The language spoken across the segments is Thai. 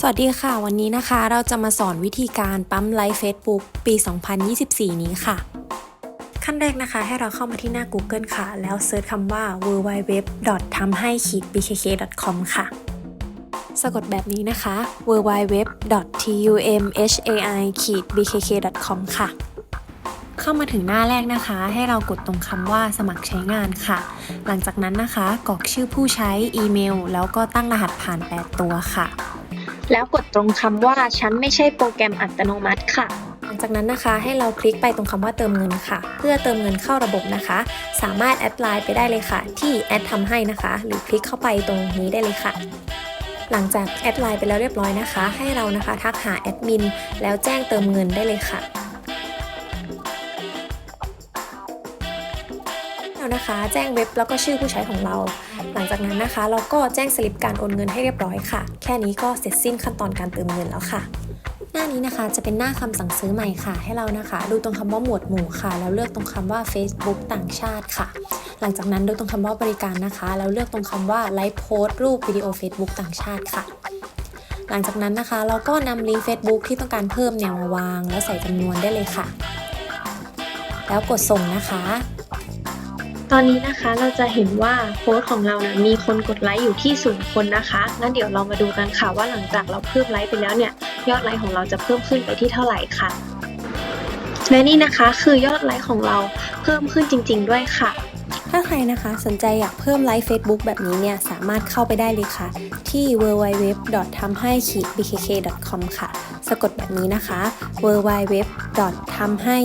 สวัสดีค่ะ วันนี้นะคะเราจะมาสอนวิธีการปั๊มไลฟ์ Facebook ปี 2024 นี้ค่ะ ขั้นแรกนะคะ ให้เราเข้ามาที่หน้า Google ค่ะ แล้วเซิร์ชคำว่า www. ทำให้ bkk.com ค่ะ สะกดแบบนี้นะคะ www. tumhai bkk.com ค่ะ เข้ามาถึงหน้าแรกนะคะ ให้เรากดตรงคำว่าสมัครใช้งานค่ะ หลังจากนั้นนะคะกรอกชื่อผู้ใช้อีเมล แล้วก็ตั้งรหัสผ่าน 8 ตัวค่ะ แล้วกดตรงคำว่าฉันไม่ใช่โปรแกรมอัตโนมัติค่ะ หลังจากนั้นนะคะให้เราคลิกไปตรงคำว่าเติมเงินค่ะ เพื่อเติมเงินเข้าระบบนะคะ สามารถแอดไลน์ไปได้เลยค่ะ ที่แอดทำให้นะคะ หรือคลิกเข้าไปตรงนี้ได้เลยค่ะ หลังจากแอดไลน์ไปแล้วเรียบร้อยนะคะ ให้เรานะคะทักหาแอดมินแล้วแจ้งเติมเงินได้เลยค่ะ เรานะคะ แจ้งเว็บแล้วก็ชื่อผู้ใช้ของเรา หลังจากนั้นนะคะ เราก็แจ้งสลิปการโอนเงินให้เรียบร้อยค่ะ แค่นี้ก็เสร็จสิ้นขั้นตอนการเติมเงินแล้วค่ะ หน้านี้นะคะจะเป็นหน้าคำสั่งซื้อใหม่ค่ะ ให้เรานะคะ ดูตรงคำว่าหมวดหมู่ค่ะ แล้วเลือกตรงคำว่า Facebook ต่างชาติค่ะ หลังจากนั้นดูตรงคำว่าบริการนะคะ แล้วเลือกตรงคำว่าไลฟ์โพสต์รูปวิดีโอ Facebook ต่างชาติค่ะหลังจากนั้นนะคะ เราก็นำลิงก์ Facebook ที่ต้องการเพิ่มเนี่ยมาวาง แล้วใส่จำนวนได้เลยค่ะ แล้วกดส่งนะคะ ตอนนี้นะคะเราจะเห็นว่าโพสต์ของเรานะมีคนกดไลค์อยู่ที่ศูนย์คนนะคะ งั้นเดี๋ยวเรามาดูกันค่ะว่าหลังจากเราเพิ่มไลค์ไปแล้วเนี่ย ยอดไลค์ของเราจะเพิ่มขึ้นไปที่เท่าไหร่ค่ะและนี่นะคะคือยอดไลค์ของเราเพิ่มขึ้นจริง ๆ ด้วยค่ะ ถ้าใครนะคะสนใจอยากเพิ่มไลฟ์ Facebook แบบนี้เนี่ย สามารถเข้าไปได้เลยค่ะ ที่ www. ทำให้ bkk.com ค่ะ สะกดแบบนี้นะคะ www. ทำให้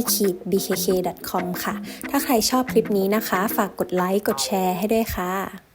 bkk.com ค่ะ ถ้าใครชอบคลิปนี้นะคะ ฝากกดไลค์กดแชร์ให้ด้วยค่ะ